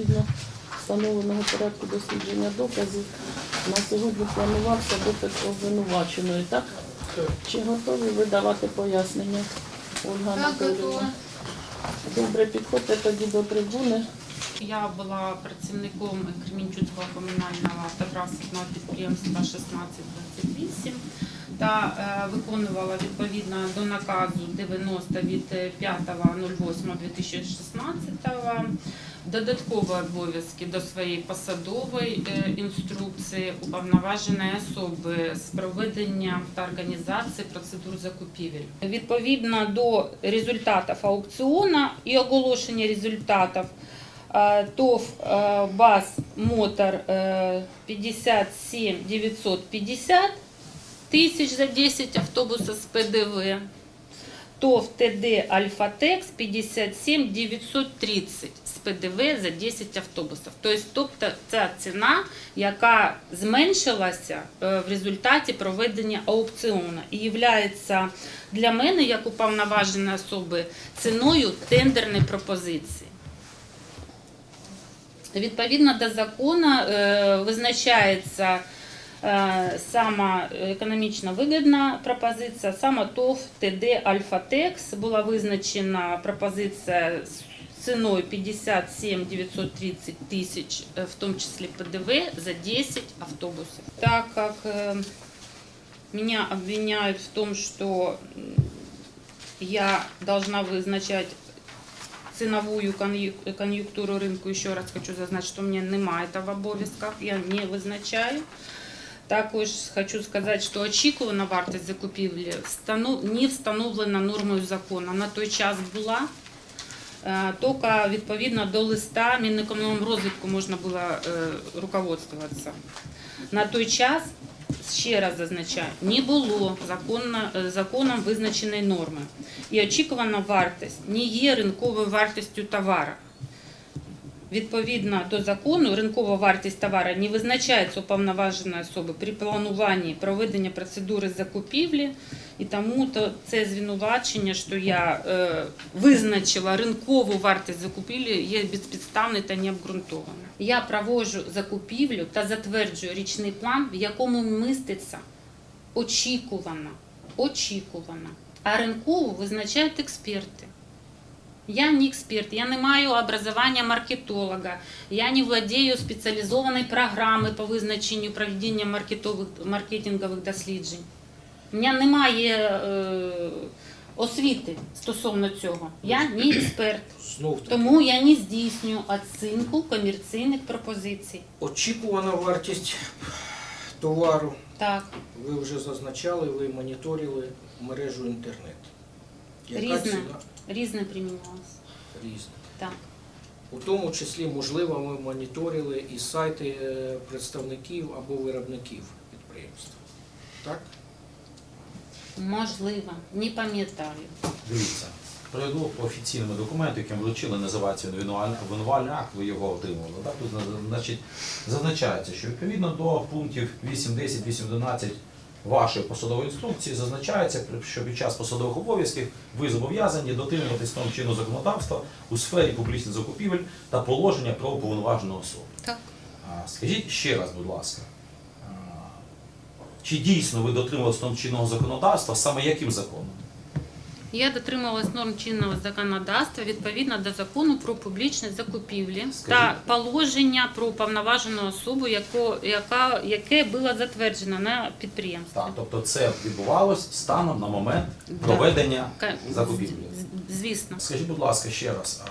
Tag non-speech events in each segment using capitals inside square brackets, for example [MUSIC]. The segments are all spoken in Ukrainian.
згідно встановленого порядку дослідження доказів на сьогодні планувався допит обвинуваченої, так? Чи готові ви давати пояснення, Ольга Анатоліївна? Добре, підходьте тоді до трибуни. Я була працівником Кремінчуцького комунального автотранспортного підприємства 1628 та е, виконувала відповідно до наказу 90 від 5.08.2016 додаткові обов'язки до своєї посадової е, інструкції уповноваженої особи з проведення та організації процедур закупівель. Відповідно до результатів аукціону і оголошення результатів Е, ТОВ е, БАЗ Мотор е, 57 950 тисяч за 10 автобусів з ПДВ. ТОВ ТД Альфатекс 57 930 з ПДВ за 10 автобусів. Тобто, тобто ця ціна, яка зменшилася е, в результаті проведення аукціону і є для мене, як уповноваженої особи, ціною тендерної пропозиції. Відповідно до закону е, визначається сама економічно вигідна пропозиція, саме ТОВ ТД Альфатекс була визначена пропозиція з ціною 57 930 тисяч, е, в тому числі ПДВ, за 10 автобусів. Так як е, меня обвиняют в том, что м, я должна вызначать ціновую кон'ю- кон'юнктуру ринку, ще раз хочу зазначити, що в мене немає этого в обов'язках, я не визначаю. Також хочу сказати, що очікувана вартість закупівлі не встановлена нормою закону. На той час була. Е, Тільки відповідно до листа Мінекономрозвитку можна було е, руководствуватися. На той час, ще раз зазначаю, не було законно, е, законом визначеної норми. І очікувана вартість не є ринковою вартістю товару. Відповідно до закону, ринкова вартість товару не визначається уповноваженою особи при плануванні проведення процедури закупівлі, і тому то це звинувачення, що я е, визначила ринкову вартість закупівлі, є безпідставне та необґрунтоване. Я проводжу закупівлю та затверджую річний план, в якому міститься очікувано, очікувано. А ринкову визначають експерти. Я не експерт, я не маю образування маркетолога, я не владію спеціалізованою програмою по визначенню проведення маркетингових досліджень. У мене немає е, освіти стосовно цього. Я не експерт, тому я не здійснюю оцінку комерційних пропозицій. очікувана вартість товару. Так, Ви вже зазначали, ви моніторили мережу інтернет. Різне. різне примінялося. Різна. Так. У тому числі, можливо, ви моніторили і сайти е, представників або виробників підприємства. Так? Можливо, не пам'ятаю. Дивіться, приведу по офіційному документу, яким вручили, називається обвинувальний обвинувальний акт, ви його отримували. Так? Тут значить, зазначається, що відповідно до пунктів 8, 10, 8, 11 вашої посадової інструкції зазначається, що під час посадових обов'язків ви зобов'язані дотримуватись тому чинного законодавства у сфері публічних закупівель та положення про уповноважену особу. Так. Скажіть ще раз, будь ласка, чи дійсно ви дотримувалися тому чинного законодавства, саме яким законом? Я дотримувалась норм чинного законодавства відповідно до закону про публічні закупівлі та положення про уповноважену особу, яко, яка, яке було затверджено на підприємстві. Так, тобто це відбувалось станом на момент проведення Ка- закупівлі. Звісно. Скажіть, будь ласка, ще раз,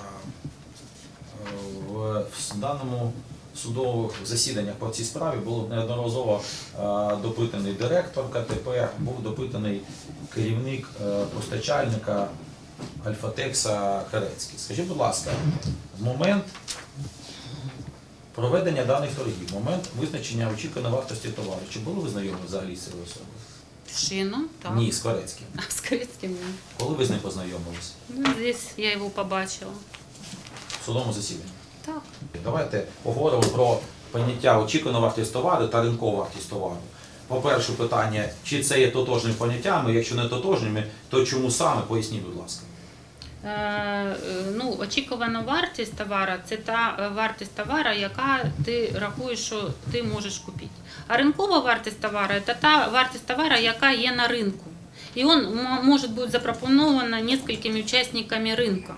в, в даному судових засіданнях по цій справі було неодноразово е, допитаний директор КТП, був допитаний керівник е, постачальника Альфатекса Херецький. Скажіть, будь ласка, в момент проведення даних торгів, момент визначення очікуваної вартості товару, чи були ви знайомі взагалі з цією особою? Шином, так. Ні, з Корецьким. А [LAUGHS] з Корицьким ні. Коли ви з ним познайомилися? Ну, здесь я його побачила. В судовому засіданні. Давайте поговоримо про поняття очікувана вартість товару та ринкова вартість товару. По-перше, питання, чи це є тотожними поняттями, якщо не тотожними, то чому саме, поясніть, будь ласка. Е, Ну, очікувана вартість товара це та е, вартість товара, яка ти рахуєш, що ти можеш купити. А ринкова вартість товару це та вартість товара, яка є на ринку. І він може бути запропонована несколькими учасниками ринку.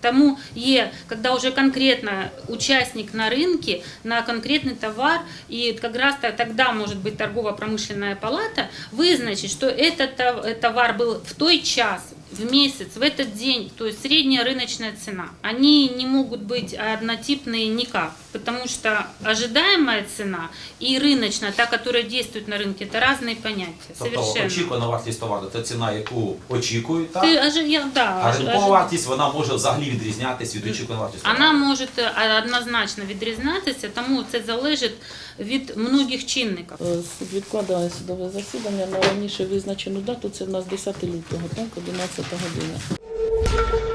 Тому є, коли вже конкретно учасник на рынке, на конкретный товар, и как раз то- тогда может быть торгово-промышленная палата вызначить, что этот тов- товар был в той час, в месяц, в этот день, то есть средняя рыночная цена. Они не могут быть однотипные никак, потому что ожидаемая цена и рыночная, та, которая действует на рынке, это разные понятия. Тобто Совершенно. очікувана вартість товару це ціна, яку очікують, так? Ты ожи- я- да, а ожи- ринкова ожи- вартість вона може взагалі відрізнятися від очікуваної вартості. Вона товару. може е, однозначно відрізнятися, тому це залежить від многих чинників. Е, Суд відкладає судове засідання на раніше визначену дату, це в нас 10 лютого, так, 11 година.